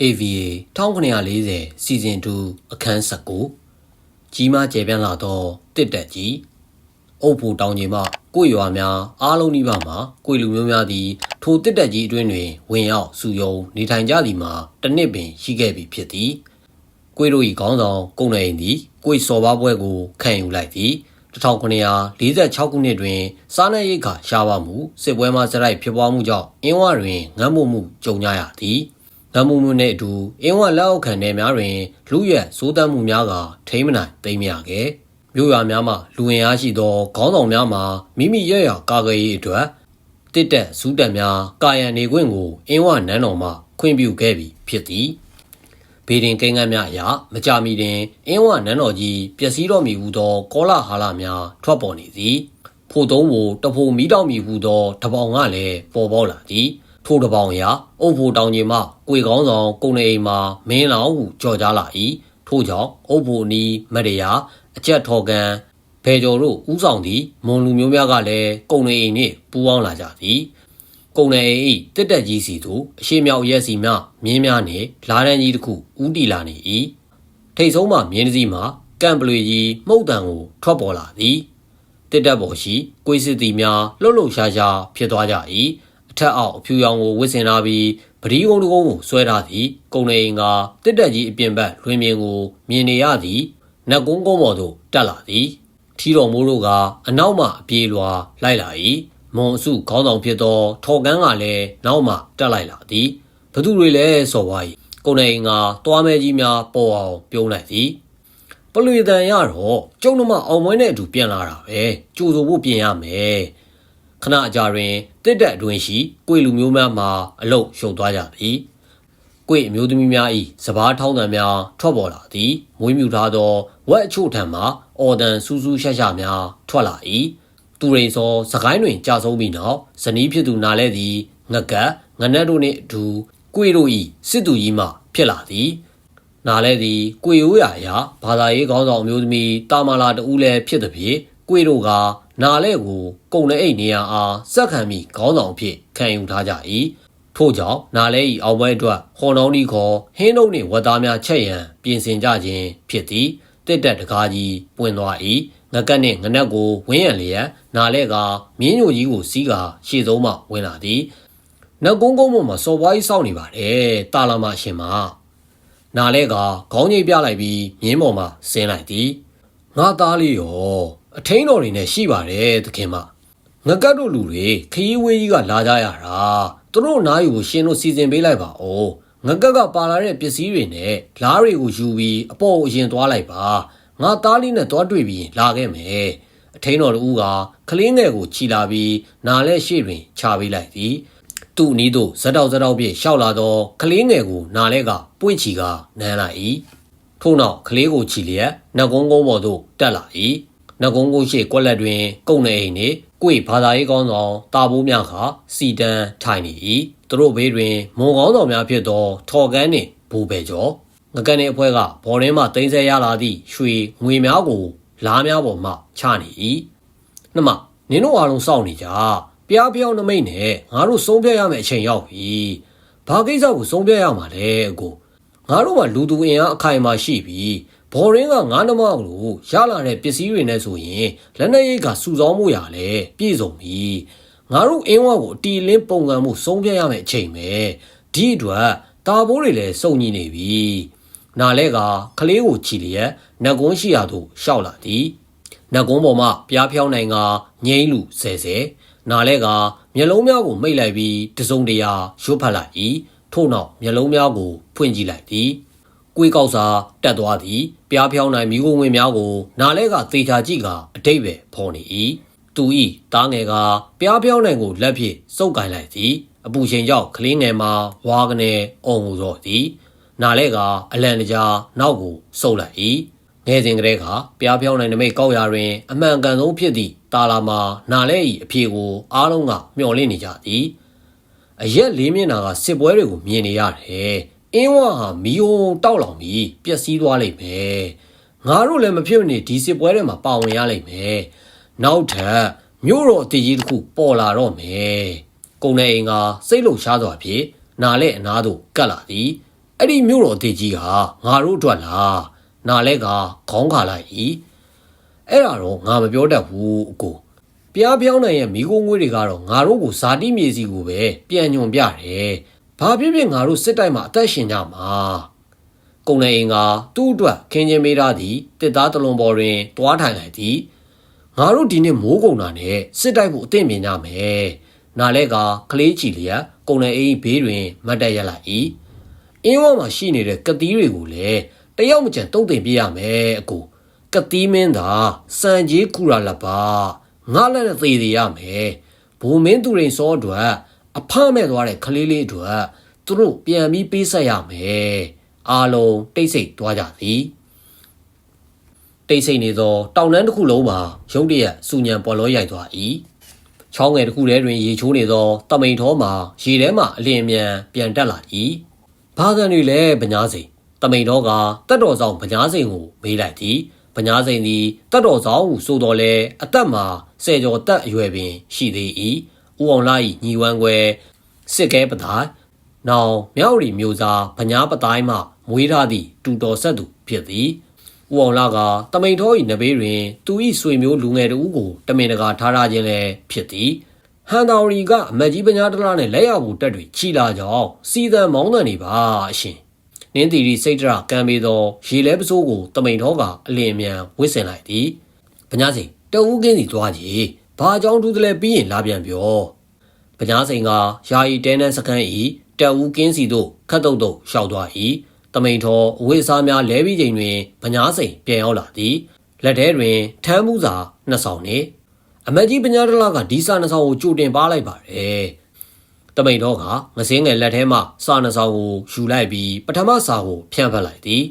AVA 1940စီဇန်2အခန်း19ကြီးမားကျယ်ပြန့်လာသောတစ်တက်ကြီးအုပ်ဖို့တောင်းကြီးမှကိုရွာများအားလုံးဤပါမှာကိုလူမျိုးများသည်ထိုတစ်တက်ကြီးအတွင်းတွင်ဝင်ရောက်စုယုံနေထိုင်ကြသည်မှာတစ်နှစ်ပင်ရှိခဲ့ပြီဖြစ်သည်ကိုတို့၏ခေါင်းဆောင်ကုန်းနေအိမ်သည်ကိုစော်ဘာပွဲကိုခံယူလိုက်သည်1946ခုနှစ်တွင်စားနပ်ရိက္ခာရှားပါမှုစစ်ပွဲမှစရိုက်ဖြစ်ပွားမှုကြောင့်အင်းဝတွင်ငတ်မမှုကြုံကြရသည်။ ဗန်မှုမှုနှင့်အတူအင်းဝလက်အောက်ခံနယ်များတွင်လူရက်စိုးတမ်းမှုများကထိမ့်မနိုင်သိမ်းမရခဲ့မြို့ရွာများမှလူဝင်အားရှိသောခေါင်းဆောင်များမှာမိမိရရကာကွယ်ရေးအတွက်တစ်တက်စူးတက်များကာယံနေခွင့်ကိုအင်းဝနန်းတော်မှခွင့်ပြုခဲ့ပြီဖြစ်သည်ဘေဒင်ကိန်းကမ်းများအရမကြမီတွင်အင်းဝနန်းတော်ကြီးပျက်စီးတော်မူဟုသောကောလာဟာလများထွက်ပေါ်နေသည်ဖို့သုံးကိုတဖို့မီးတောက်မီဟုသောတပောင်ကလည်းပေါ်ပေါက်လာသည် ထိုတပောင်ရာအုပ်ဖို့တောင်ကြီးမှကိုယ်ကောင်းဆောင်ကိုနေအိမ်မှာမင်းလောင်ဟုကြော်ကြားလာ၏ထို့ကြောင့်အုပ်ဖို့နီးမရယာအကျက်ထော်ကန်ဖေကျော်တို့ဥဆောင်သည့်မွန်လူမျိုးများကလည်းကုံနေအိမ်နှင့်ပူးပေါင်းလာကြသည်ကုံနေအိမ်၏တက်တက်ကြီးစီသို့အရှိမြောက်ရက်စီမှမြင်းများနှင့်လာရန်ကြီးတစ်ခုဥတီလာနေ၏ထိတ်ဆုံးမှမြင်းတစ်စီးမှကံပလွေကြီးမှုတ်တံကိုထွက်ပေါ်လာသည်တက်တက်ပေါ်ရှိကိုယ်စစ်သည်များလှုပ်လှုပ်ရှားရှားဖြစ်သွားကြ၏ ထက်အောက်အဖြူရောင်ကိုဝစ်စင်ထားပြီးပတိကုန်းတကုန်းကိုဆွဲထားသည်ကုံနေအိမ်ကတစ်တက်ကြီးအပြင်ဘက်လွင်မြင်ကိုမြင်နေရသည်နတ်ကုန်းကုန်းပေါ်သို့တက်လာသည်ထီတော်မိုးတို့ကအနောက်မှအပြေးလွာလိုက်လာ၏မွန်အစုခေါင်းဆောင်ဖြစ်သောထော်ကန်းကလည်းနောက်မှတက်လိုက်လာသည်ဘသူတွေလဲစော်ဝါ၏ကုံနေအိမ်ကတွားမဲကြီးများပေါ်အောင်ပြုံးလိုက်သည်ပလွေတန်ရတော့ကျုံနမအောင်မွေးနဲ့အတူပြန်လာတာပဲကြိုးစိုးဖို့ပြင်ရမယ် ခဏအကြာတွင်တစ်တက်အတွင်းရှိကိုယ်လူမျိုးများမှာအလုတ်ရှုံသွားကြသည်ကိုယ်အမျိုးသမီးများ၏စပားထောင်းတံများထွက်ပေါ်လာသည်မွေးမြူထားသောဝက်အချို့ထံမှအော်တန်စူးစူးရှက်ရှက်များထွက်လာ၏သူရိန်စောစကိုင်းတွင်ကြာဆုံးပြီးနောက်ဇနီးဖြစ်သူနာလဲသည်ငကတ်ငနက်တို့နှင့်အတူကိုယ်တို့၏စစ်သူကြီးမှဖြစ်လာသည်နာလဲသည်ကိုယ်ရိုးရာရာဘာသာရေးခေါင်းဆောင်အမျိုးသမီးတာမာလာတူလည်းဖြစ်သည်ဖြင့်ကိုယ်တို့က နာလဲကိုကုံတဲ့အိတ်နေရအားစက်ခံပြီးခေါင်းဆောင်ဖြစ်ခံယူထားကြ၏ထို့ကြောင့်နာလဲ၏အောက်ဘက်အတွက်ဟွန်တော်နီခေါ်ဟင်းတို့နှင့်ဝတ်သားများချက်ရန်ပြင်ဆင်ကြခြင်းဖြစ်သည်တစ်တက်တကားကြီးပွင့်သွား၏ငကက်နှင့်ငနက်ကိုဝင်းရံလျက်နာလဲကမြင်းညိုကြီးကိုစီးကာရှေ့ဆုံးမှဝင်လာသည်နတ်ကုန်းကုန်းပေါ်မှာစော်ပွားကြီးစောင့်နေပါတယ်တာလာမရှင်မနာလဲကခေါင်းငိတ်ပြလိုက်ပြီးမြင်းပေါ်မှာဆင်းလိုက်သည်ငါသားလေးရော အထင်းတော်တွေနဲ့ရှိပါတယ်သခင်မငကတ်တို့လူတွေခရီးဝေးကြီးကလာကြရတာသူတို့နားယူကိုရှင်တို့စီစဉ်ပေးလိုက်ပါဦးငကတ်ကပါလာတဲ့ပစ္စည်းတွေနဲ့လားတွေကိုယူပြီးအပေါ်အရင်သွားလိုက်ပါငါသားလေးနဲ့သွားတွေ့ပြီးလာခဲ့မယ်အထင်းတော်တို့ကကလင်းငယ်ကိုခြီလာပြီးနားလဲရှေ့တွင်ခြာပေးလိုက်သည်သူ့နီးတို့ဇက်တောက်ဇက်တောက်ပြည့်ရှောက်လာတော့ကလေးငယ်ကိုနားလဲကပွင့်ချီကနမ်းလိုက်၏ထို့နောက်ကလေးကိုချီလျက်နှကုန်းကုန်းပေါ်သို့တက်လာ၏ နဂုံကိုရှိကွက်လက်တွင် ကုံနေအိမ်နှင့်ကိုယ်ဘာသာရေးကောင်းဆောင်တာဘိုးများခစီတန်ထိုင်နေ၏သူတို့ဘေးတွင်မွန်ကောင်းဆောင်များဖြစ်သောထော်ကန်းနှင့်ဘူပဲကျော်ငကန်တဲ့အဖွဲ့ကဘော်ရင်းမှတင်ဆက်ရလာသည့်ရွှေငွေများကိုလားများပေါ်မှချနေ၏နှမနင်တို့အားလုံးစောင့်နေကြပြားပြောင်းနမိတ်နဲ့ငါတို့ဆုံးဖြတ်ရမယ့်အချိန်ရောက်ပြီဘာကိစ္စကိုဆုံးဖြတ်ရမှာလဲအကိုငါတို့ကလူသူအင်အားအခိုင်အမာရှိပြီ ဘော်ရင်းကငါးနှမလို့ရလာတဲ့ပစ္စည်းတွေနဲ့ဆိုရင်လက်နေရိတ်ကစုဆောင်းမှုရလဲပြည့်စုံပြီငါတို့အင်းဝကိုအတီလင်းပုံကံမှုဆုံးဖြတ်ရမယ့်အချိန်ပဲဒီအတွက်တာဘိုးတွေလည်းစုံညီနေပြီနာလဲကကလေးကိုချီလျက်နတ်ကုန်းရှိရာသို့ရှောက်လာသည်နတ်ကုန်းပေါ်မှပြားဖြောင်းနိုင်ကငိမ့်လူဆဲဆဲနာလဲကမျက်လုံးများကိုမိတ်လိုက်ပြီးတစုံတရာရွတ်ဖတ်လိုက်၏ထို့နောက်မျက်လုံးများကိုဖွင့်ကြည့်လိုက်သည် ကွေးကောက်စာတက်သွားသည်ပြားဖြောင်းနိုင်မိခိုးဝင်များကို နားလဲကသေချာကြည့်ကအတိတ်ပဲဖော်နေ၏သူဤတားငယ်ကပြားဖြောင်းနိုင်ကိုလက်ဖြင့်စုပ်ကင်လိုက်သည်အပူချိန်ကြောင့်ကလေးငယ်မှာဝါကနေအုံဟူသောသည်နားလဲကအလံတကြားနောက်ကိုစုပ်လိုက်၏ငယ်စဉ်ကလေးကပြားဖြောင်းနိုင်နမိတ်ကောက်ရာတွင် အမှန်ကန်ဆုံးဖြစ်သည့်တာလာမှာနားလဲ၏အဖြေကိုအားလုံးကမျှော်လင့်နေကြသည်အရက်လေးမျက်နှာကစစ်ပွဲတွေကိုမြင်နေရတယ် အင်းဝဟာမီယိုတောက်လောင်ပြီးပျက်စီးသွားလိမ့်မယ်ငါတို့လည်းမဖြစ်မနေဒီစစ်ပွဲထဲမှာပါဝင်ရလိမ့်မယ်နောက်ထပ်မြို့တော်အတီးကြီးတစ်ခုပေါ်လာတော့မယ်ကုံနေအိမ်ကစိတ်လုံရှားစွာဖြင့်နားလဲအနားသို့ကတ်လာသည်အဲ့ဒီမြို့တော်တေကြီးဟာငါတို့အတွက်လားနားလဲကခေါင်းခါလိုက်ဤအဲ့ဒါတော့ငါမပြောတတ်ဘူးအကိုပြားပြောင်းနိုင်ရဲ့မိโกငွေတွေကတော့ငါတို့ကိုဇာတိမြေစီကိုပဲပြန်ညွန်ပြတယ် ဘာဖြစ်ဖြစ်ငါတို့စစ်တိုက်မှာအသက်ရှင်ကြမှာကုံနေအင်ကသူ့အတွက်ခင်းချင်းမေးထားသည်တစ်သားတလုံးပေါ်တွင်တွားထိုင်လိုက်သည်ငါတို့ဒီနေ့မိုးကုံတာနဲ့စစ်တိုက်ဖို့အသင့်မြင်ကြမယ်နားလဲကကလေးချီလျက်ကုံနေအင်ဘေးတွင်မတ်တက်ရလိုက်၏အင်းဝမှာရှိနေတဲ့ကတိတွေကိုလည်းတယောက်မကျန်တုံ့တင်ပြရမယ်အကိုကတိမင်းသာစံကြီးကူရလပါငါလည်းသေသေးရမယ်ဘူမင်းသူရင်စောအတွက် အဖမဲ့သွားတဲ့ကလေးလေးအတွက်သူတို့ပြန်ပြီးပေးဆက်ရမယ်အားလုံးတိတ်ဆိတ်သွားကြသည်တိတ်ဆိတ်နေသောတောင်တန်းတစ်ခုလုံးမှာရုတ်တရက်စူညံပေါ်လောရိုက်သွား၏ချောင်းငယ်တစ်ခုထဲတွင်ရေချိုးနေသောတမိန်ထောမှာရေထဲမှအလင်းအမြန်ပြန်တက်လာ၏ဘာသာတွေလည်းဗညာစိန်တမိန်တော်ကတက်တော်ဆောင်ဗညာစိန်ကိုမေးလိုက်သည်ဗညာစိန်သည်တက်တော်ဆောင်ဟုဆိုတော်လဲအသက်မှာဆယ်ကျော်တက်အရွယ်ပင်ရှိသေး၏ ဦးအောင်လာ၏ညီဝမ်းွယ်စစ်ကဲပတိုင်းနောင်မြောက်ရီမျိုးသားဗညာပတိုင်းမှမွေးထားသည့်တူတော်ဆက်သူဖြစ်သည်ဦးအောင်လာကတမိန်တော်၏နဘေးတွင်သူ၏ဆွေမျိုးလူငယ်တို့ကိုတမင်တကာထားထားခြင်းလည်းဖြစ်သည်ဟန်တော်ရီကအမတ်ကြီးပညာတလားနဲ့လက်ရဖို့တက်တွေချီလာကြောင်းစီသံမောင်းတန်နေပါအရှင်နင်းတီရီစိတ်တရကံပေးသောရေလဲပစိုးကိုတမိန်တော်ကအလင်းအမြန်ဝစ်စင်လိုက်သည်ပညာစိန်တအူးကင်းစီသွားကြည့် ဘာကြောင့်ထူးတယ်လဲပြီးရင်လာပြန်ပြောပညာစိန်ကယာယီတဲနန်းစခန်းဤတအူးကင်းစီတို့ခတ်တုတ်တုတ်ရှောက်သွား၏တမိန်တော်အဝိစားများလဲပြီးချိန်တွင်ပညာစိန်ပြန်ရောက်လာသည်လက်ထဲတွင်ထမ်းမှုစာနှစ်ဆောင်နှင့်အမတ်ကြီးပညာတလားကဒီစာနှစ်ဆောင်ကိုကြိုတင်ပါလိုက်ပါတယ်တမိန်တော်ကငစင်းငယ်လက်ထဲမှစာနှစ်ဆောင်ကိုယူလိုက်ပြီးပထမစာကိုဖြန့်ဖက်လိုက်သည်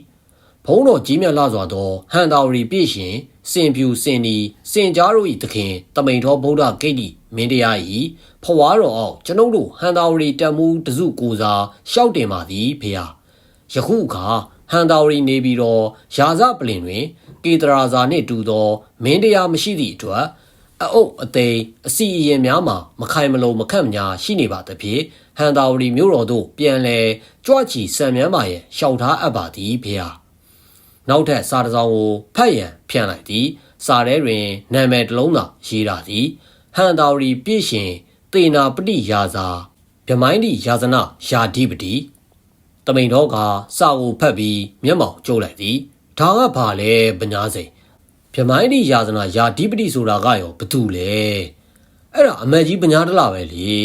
ဘုံတော်ကြီးမြတ်လာစွာသောဟန်တာဝရီပြည့်ရှင်စင်ဖြူစင်ဒီစင်ကြားတို့၏သခင်တမိန်တော်ဗုဒ္ဓဂိတ်တီမင်းတရား၏ဖွားတော်အောင်ကျွန်ုပ်တို့ဟန်တာဝရီတမှုတစုကိုစားရှောက်တင်ပါသည်ဖေဟာယခုအခါဟန်တာဝရီနေပြီးတော့ရာဇပလင်တွင် ကေတရာဇာနှင့်တူသောမင်းတရားမရှိသည့်အတွက်အအုပ်အသိမ်းအစီအရင်များမှာမခိုင်မလုံမခန့်ညာရှိနေပါသဖြင့်ဟန်တာဝရီမြို့တော်သို့ပြန်လဲကြွချီဆံမြန်းပါရဲ့ရှောက်ထားအပ်ပါသည်ဖေဟာ နောက်ထပ်စာတစ်စောင်ကိုဖတ်ရန်ဖြန့်လိုက်သည်စာထဲတွင်နာမည်တစ်လုံးသာရေးထားသည်ဟန်တာဝရီပြည့်ရှင်သေနာပတိယာစာဗမိုင်းတိယာဇနာယာဓိပတိတမိန်တော်ကစာကိုဖတ်ပြီးမျက်မှောင်ကျိုးလိုက်သည်ဒါကဘာလဲပညာစိန်ဗမိုင်းတိယာဇနာယာဓိပတိဆိုတာကရောဘသူလဲအဲ့ဒါအမတ်ကြီးပညာတလာပဲလေ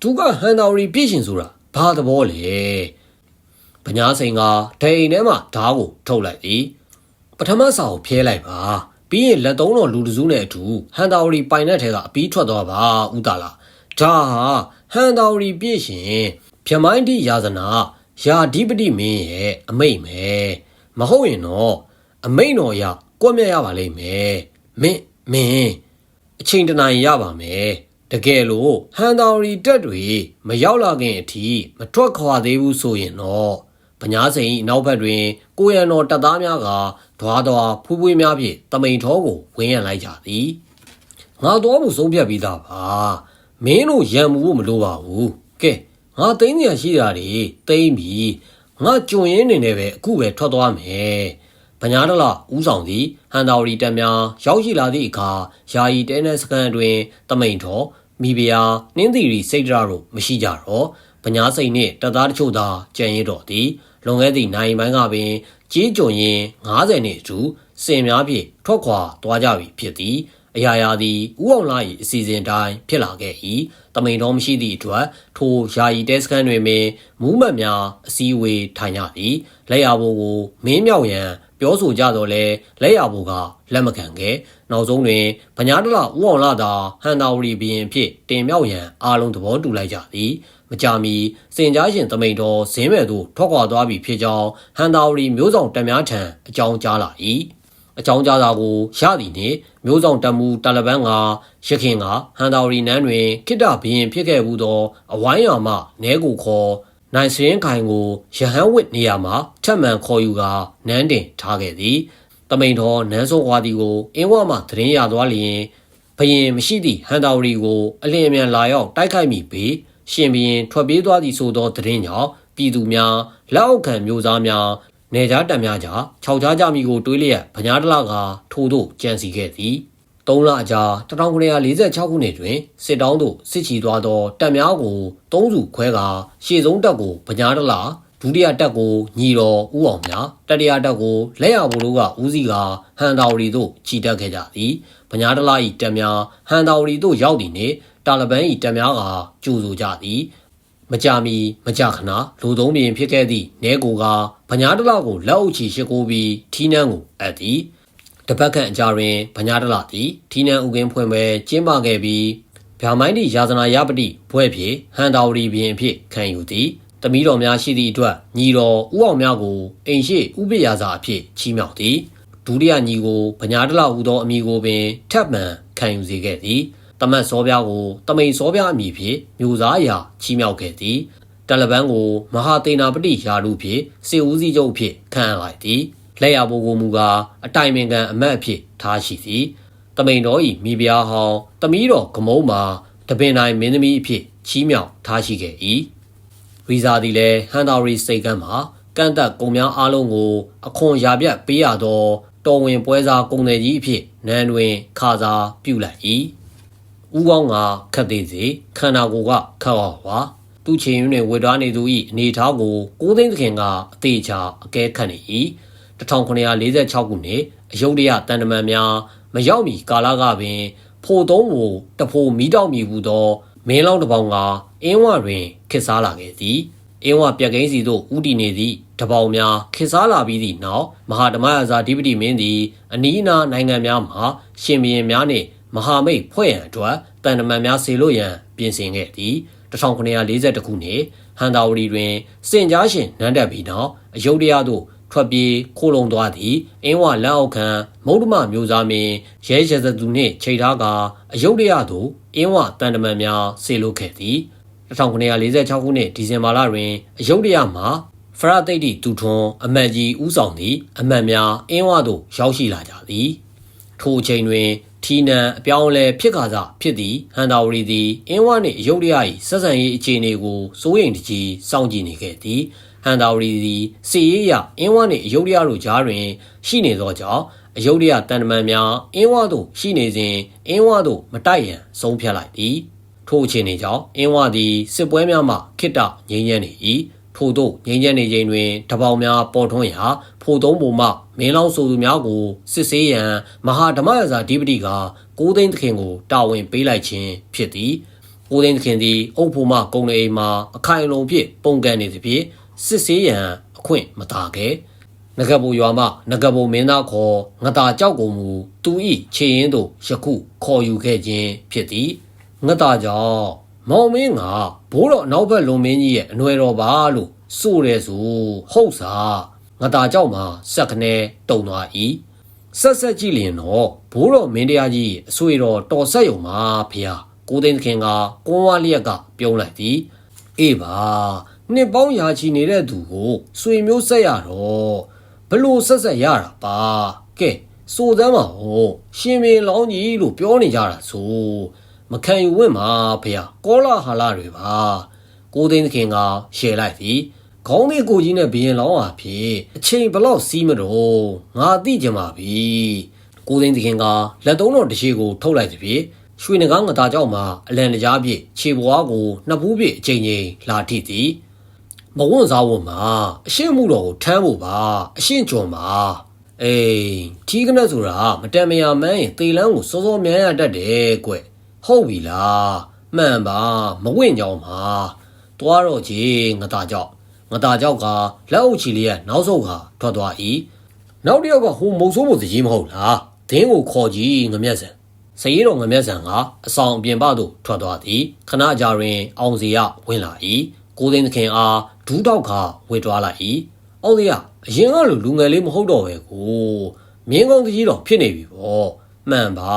သူကဟန်တာဝရီပြည့်ရှင်ဆိုတာဘာသဘောလဲ ပညာစိန်ကဒိန်ထဲမှာဓားကိုထုတ်လိုက်သည်ပထမစာကိုဖျဲလိုက်ပါပြီးရင်လက်သုံးတော်လူတစုနဲ့အတူဟန်တာဝရီပိုင်တဲ့ထဲကအပီးထွက်သွားပါဥတာလာဒါဟာဟန်တာဝရီပြည့်ရှင်ဗမိုင်းတိယာဇနာယာဓိပတိမင်းရဲ့အမိတ်မယ်မဟုတ်ရင်တော့အမိတ်တော်ရကွက်မြက်ရပါလိမ့်မယ်မင်းမင်းအချိန်တနိုင်ရပါမယ်တကယ်လို့ဟန်တော်ရီတက်တွေမရောက်လာခင်အထိမထွက်ခွာသေးဘူးဆိုရင်တော့ ပညာစိန်နောက်ဘက်တွင် ကိုရံတော်တပ်သားများကဓွားဓွားဖူးဖွေးများဖြင့်တမိန်ထောကိုဝင်းရန်လိုက်ကြသည်ငါတော်မှုဆုံးဖြတ်ပြီးသားပါမင်းတို့ရံမှုဖို့မလိုပါဘူးကဲငါသိန်းနေရရှိတာတွေသိန်းပြီငါကြုံရင်းနေနေပဲအခုပဲထွက်သွားမယ်ဗညာတလဦးဆောင်သည်ဟန်တာဝရီတက်များရောက်ရှိလာသည့်အခါယာယီတဲနက်စကန်တွင်တမိန်တော်မိဖုရားနှင်းသီရီစိတ်ကြတို့မရှိကြတော့ ဗညာစိန်နှင့်တပ်သားတချို့သာကြံရတော့သည်လွန်ခဲ့သည့်နိုင်ပိုင်းကပင်ကြီးကြုံရင်90နှစ်အတူစင်များဖြင့်ထွက်ခွာသွားကြပြီဖြစ်သည်အရာရာသည်ဥအောင်လာ၏အစီအစဉ်တိုင်းဖြစ်လာခဲ့၏တမိန်တော်မရှိသည့်အတွက်ထိုယာယီတဲစကန်တွင်ပင်မူးမတ်များအစည်းအဝေးထိုင်ကြသည်လက်ရဘိုးကိုမင်းမြောက်ရန်ပြောဆိုကြတော့လဲလက်ရဘိုးကလက်မခံခဲ့နောက်ဆုံးတွင်ဗညာတလဦးအောင်လာသာဟန်တာဝရီဘီရင်ဖြစ်တင်မြောက်ရန်အားလုံးသဘောတူလိုက်ကြသည် မကြမီစင်ကြားရှင်တမိန်တော်ဇင်းမဲ့သို့ထွက်ခွာသွားပြီဖြစ်ကြောင်းဟန်တာဝရီမျိုးဆောင်တက်များထံအကြောင်းကြားလာ၏အကြောင်းကြားတာကိုရသည်နှင့်မျိုးဆောင်တက်မှုတာလဘန်ကရခင်ကဟန်တာဝရီနန်းတွင်ခိတဘရင်ဖြစ်ခဲ့မှုသောအဝိုင်းရမနဲကိုခေါ်နိုင်စရင်ခိုင်ကိုရဟန်းဝစ်နေရာမှာထပ်မံခေါ်ယူကာနန်းတင်ထားခဲ့သည်တမိန်တော်နန်းစောဝါဒီကိုအင်းဝမှသတင်းရသွားလျင်ဘရင်မရှိသည့်ဟန်တာဝရီကိုအလင်းအမြန်လာရောက်တိုက်ခိုက်မိပေ ရှင်ဘရင်ထွက်ပြေးသွားသည်ဆိုသောသတင်းကြောင့်ပြည်သူများလက်အောက်ခံမျိုးစားများနေကြားတံများကြားခြောက်ကြားကြမိကိုတွေးလျက်ဗညာတလကထိုးသို့ကြံစီခဲ့သည်၃လအကြာ1946ခုနှစ်တွင်စစ်တောင်းသို့စစ်ချီသွားသောတပ်များကိုသုံးစုခွဲကာရှေ့ဆုံးတပ်ကိုဗညာတလဒုတိယတပ်ကိုညီတော်ဦးအောင်များတတိယတပ်ကိုလက်ရဘိုလ်တို့ကဦးစီးကဟန်တာဝရီသို့ခြိတက်ခဲ့ကြသည်ဗညာတလ၏တပ်များဟန်တာဝရီသို့ရောက်သည်နှင့် တာလဘန်၏တပ်များကကြိုဆိုကြသည်မကြမီမကြခဏလူသုံးပြင်ဖြစ်ခဲ့သည့်နဲကိုကဗညာတလကိုလက်အုပ်ချီရှိကိုပြီးထီးနှန်းကိုအပ်သည်တပတ်ခန့်အကြာတွင်ဗညာတလသည်ထီးနှန်းဥကင်းဖွင့်ပဲကျင်းပခဲ့ပြီးဗျာမိုင်းတီယာဇနာယပတိဘွဲ့ဖြင့်ဟန်တာဝရီဘင်အဖြစ်ခံယူသည်တမီးတော်များရှိသည့်အတွက်ညီတော်ဦးအောင်များကိုအိမ်ရှိဥပိယာစာအဖြစ်ချီးမြှောက်သည်ဒုတိယညီကိုဗညာတလဟူသောအမည်ကိုပင်ထပ်မံခံယူစေခဲ့သည် တမတ်စောပြားကိုတမိန်စောပြားအမည်ဖြင့်မျိုးစားအရာချီးမြှောက်ခဲ့သည်တလဘန်ကိုမဟာသေနာပတိယာရုဖြင့်စေဦးစီးချုပ်ဖြင့်ခန့်အပ်လိုက်သည်လက်ရဘိုးကိုမူကားအတိုင်ပင်ခံအမတ်အဖြစ်ထားရှိသည်တမိန်တော်ဤမိဖုရားဟောင်းတမီးတော်ကမုံမှာတပင်တိုင်းမင်းသမီးအဖြစ်ချီးမြှောက်ထားရှိခဲ့၏ရီဇာသည်လည်းဟန်တာရီစိတ်ကမ်းမှာကန့်သက်ကုံများအားလုံးကိုအခွန်ရပြတ်ပေးရသောတော်ဝင်ပွဲစားကုံတယ်ကြီးအဖြစ်နန်းတွင်ခါစားပြုလိုက်၏ ဦးကောင်းကခတ်သေးစေခန္ဓာကိုယ်ကခတ်အောင်ပါသူ့ချင်းရင်းတွင်ဝေတွားနေသူ၏အနေထားကိုကိုသိန်းသခင်ကအသေးချာအကဲခတ်နေ၏1946ခုနှစ်အယုဒ္ဓယတန်တမန်များမရောက်မီကာလကပင် ဖိုသုံးကိုတဖိုမီးတောက်မီဟူသော မင်းလောင်းတစ်ပေါင်ကအင်းဝတွင်ခစ်စားလာခဲ့သည်အင်းဝပြက်ကိန်းစီသို့ဥတီနေသည့်တပေါင်များခစ်စားလာပြီးသည့်နောက်မဟာဓမ္မရာဇာဓိပတိမင်းသည်အနီးအနားနိုင်ငံများမှရှင်ဘီရင်များနှင့် မဟာမိတ်ဖွဲ့ရန်အတွက်တန်တမန်များစေလို့ရန်ပြင်ဆင်ခဲ့သည်1942ခုနှစ်ဟန်တာဝရီတွင်စင်ကြားရှင်နန်းတက်ပြီးနောက်အယုဒ္ဓယသို့ထွက်ပြေးခိုးလုံသွားသည့်အင်းဝလက်အောက်ခံမௌဒမမျိုးသားမင်းရဲရဇသူနှင့်ချိန်ထားကအယုဒ္ဓယသို့အင်းဝတန်တမန်များဆေလွတ်ခဲ့သည်1946ခုနှစ်ဒီဇင်ဘာလတွင်အယုဒ္ဓယမှာဖရသိတ်တီတူထွန်အမတ်ကြီးဦးဆောင်သည့်အမတ်များအင်းဝသို့ရောက်ရှိလာကြသည်ထိုအချိန်တွင် ထီနန်အပြောင်းအလဲဖြစ်ခါစားဖြစ်သည့်ဟန်တာဝရီသည်အင်းဝနှင့်အယုဒ္ဓယ၏ဆက်ဆံရေးအခြေအနေကိုစိုးရိမ်တကြီးစောင့်ကြည့်နေခဲ့သည်ဟန်တာဝရီသည်စီရေးရအင်းဝနှင့်အယုဒ္ဓယတို့ကြားတွင် ရှိနေသောကြောင့်အယုဒ္ဓယတန်တမန်များအင်းဝသို့ရှိနေစဉ်အင်းဝသို့မတိုက်ရန်ဆုံးဖြတ်လိုက်သည်ထိုအခြေအနေကြောင့်အင်းဝသည်စစ်ပွဲများမှခိတ္တငြိမ်းချမ်းနေ၏ထို့သို့ငြိမ်းချမ်းနေချိန်တွင်တပေါင်များပေါ်ထွန်းရာဖိုသုံးပုံမှ မင်းလောင်းဆိုသူများကိုစစ်ဆေးရန်မဟာဓမ္မရဇာဓိပတိကကိုသိန်းသခင်ကိုတာဝန်ပေးလိုက်ခြင်းဖြစ်သည်ကိုသိန်းသခင်သည်အုပ်ဖို့မှကုံနေအိမ်မှာအခိုင်အလုံဖြင့်ပုံကန်နေသဖြင့်စစ်ဆေးရန်အခွင့်မသာခဲ့နဂဘူရွာမှနဂဘူမင်းသားခေါ်ငတာကြောက်ကိုမူသူဤခြေရင်သို့ယခုခေါ်ယူခဲ့ခြင်းဖြစ်သည်ငတာကြောင့်မောင်မင်းကဘိုးတော်နောက်ဘက်လွန်မင်းကြီးရဲ့အနွယ်တော်ပါလို့ဆိုတယ်ဆိုဟုတ်စား ငတာကြောက်မှာစက်ခနဲတုံသွား၏ဆက်ဆက်ကြည့်လျင်တော့ဘိုးတော်မင်းတရားကြီးအဆွေတော်တော်ဆက်ယုံပါဖေဟာကိုသိန်းသခင်ကကွန်ဝါလျက်ကပြုံးလိုက်သည်အေးပါနှစ်ပေါင်းရာချီနေတဲ့သူကိုဆွေမျိုးဆက်ရတော့ဘလို့ဆက်ဆက်ရတာပါကဲစိုးစမ်းပါဦးရှင်မင်းလောင်းကြီးလို့ပြောနေကြတာဆိုမခံယူဝင့်ပါဖေဟာကောလာဟာလာတွေပါကိုသိန်းသခင်ကရှယ်လိုက်သည် ခေါင်းလေးကိုကြီးနဲ့ဘရင်လောင်းဟာဖြစ်အချိန်ဘလောက်စီးမတော့ငါသိကြမှာပြီကိုသိန်းသခင်ကလက်သုံးတော်တရှိကိုထုတ်လိုက်သည်ဖြင့်ရွှေနဂါငတာကြောက်မှာအလံတကြားပြည့်ခြေပွားကိုနှစ်ဖူးပြည့်အချိန်ချင်းလာထိသည်မဝွန့်စားဝွန့်မှာအရှင်းမှုတော်ကိုထမ်းဖို့ပါအရှင်းကြုံပါအေးထီးကနက်ဆိုတာမတန်မယာမန်းရင်သေလန်းကိုစောစောမြန်းရတတ်တယ်ကွဟုတ်ပြီလားမှန်ပါမဝင့်ကြောင်ပါသွားတော့ကြီးငတာကြောက် ငတာကြောက်ကလက်အုပ်ချီလေးကနောက်ဆုံးကထွက်သွား၏နောက်တစ်ယောက်ကဟိုမုံဆိုးမို့စကြီးမဟုတ်လားဒင်းကိုခေါ်ကြည့်ငမျက်စံစရီတော်ငမျက်စံကအဆောင်အပြင်ပသို့ထွက်သွားသည်ခဏကြာတွင်အောင်စီရဝင်လာ၏ကိုသိန်းသခင်အားဒူးတောက်ခါဝေတွားလိုက်၏အောင်စီရအရင်ကလိုလူငယ်လေးမဟုတ်တော့ပဲကိုမင်းကောင်းကြီးတော်ဖြစ်နေပြီပေါ့မှန်ပါ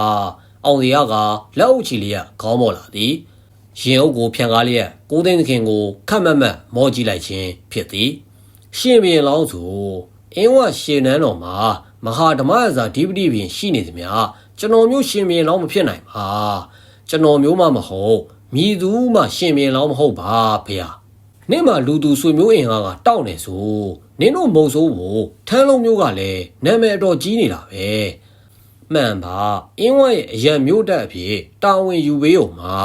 အောင်စီရကလက်အုပ်ချီလေးကခေါင်းပေါ်လာသည် ရင်အုပ်ကိုဖြန်ကားလျက်ကိုသိန်းသခင်ကိုခတ်မတ်မတ်မောကြည့်လိုက်ခြင်းဖြစ်သည်ရှင်ဘရင်လောင်းဆိုအင်းဝရှင်နန်းတော်မှာမဟာဓမ္မရာဇာဓိပတိပင်ရှိနေသည်များကျွန်တော်မျိုးရှင်ဘရင်လောင်းမဖြစ်နိုင်ပါကျွန်တော်မျိုးမှမဟုတ်မြည်သူမှရှင်ဘရင်လောင်းမဟုတ်ပါဖေဟာနင့်မှာလူသူဆွေမျိုးအင်အားကတောက်နေဆိုနင်တို့မုံဆိုးကိုထန်းလုံးမျိုးကလည်းနာမည်အတော်ကြီးနေတာပဲမှန်ပါအင်းဝရဲ့အရန်မျိုးတက်အဖြစ်တာဝန်ယူပေးုံမှာ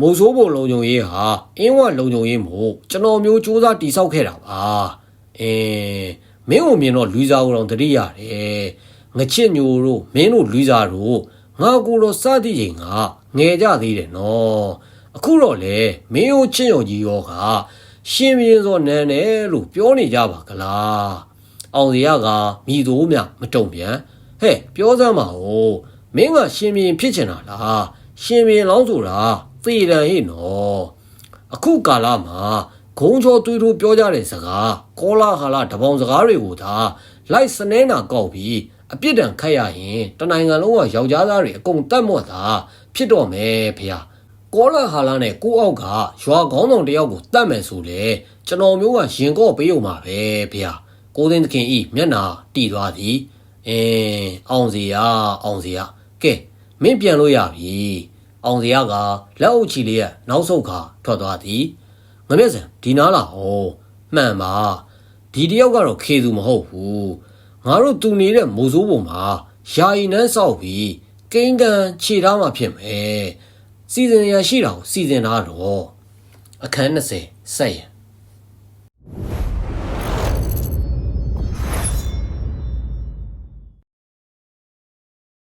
မုံဆိုးဘုံလုံုံရေးဟာအင်းဝလုံုံရေးမို့ကျွန်တော်မျိုးစူးစမ်းတိဆောက်ခဲ့တာပါအင်းမင်းကိုမြင်တော့လူစားကိုတော့တတိရတယ်ငချစ်ညိုတို့မင်းတို့လူစားတို့ငါကိုတော့စသည့်ချိန်ကငယ်ကြသေးတယ်နော်အခုတော့လေမင်းတို့ချစ်ရုံကြီးရောကရှင်ပြင်းစောနန်းတယ်လို့ပြောနေကြပါကလားအောင်စီရကမိသိုးမြမတုံပြန်ဟဲ့ပြောစမ်းပါဦးမင်းကရှင်ပြင်းဖြစ်ချင်တာလားရှင်ပြင်းလောင်းဆိုတာ သေတန်ဟိနော်အခုကာလမှာဂုံချောတွေးထိုးပြောကြတဲ့စကားကောလာဟာလာတပေါင်းစကားတွေကိုသာလိုက်စနဲနာကောက်ပြီးအပြစ်ဒဏ်ခတ်ရရင်တနိုင်ငံလုံးကယောက်ျားသားတွေအကုန်တတ်မော့တာဖြစ်တော့မယ်ဖေဟာကောလာဟာလာနဲ့ကိုအောက်ကရွာကောင်းဆောင်တယောက်ကိုတတ်မယ်ဆိုလေကျွန်တော်မျိုးကရင်ကော့ပေးုံမှာပဲဗျာကိုသိန်းသခင်ဤမျက်နာတီသွားသည်အင်းအောင်စီရအောင်စီရကဲမင်းပြန်လို့ရပြီ အောင်စီရကလက်အုပ်ချီလေးရဲ့နောက်ဆုတ်ခါထွက်သွားသည်ငမျက်စံဒီနားလာဟောမှန်ပါဒီတယောက်ကတော့ခေသူမဟုတ်ဘူးငါတို့တူနေတဲ့မိုးစိုးပုံမှာယာယီနန်းဆောက်ပြီးကိန်းကန်ခြေထားမှဖြစ်မယ်စီစဉ်ရရှိတာကိုစီစဉ်ထားတော့အခန်း20ဆက်ရ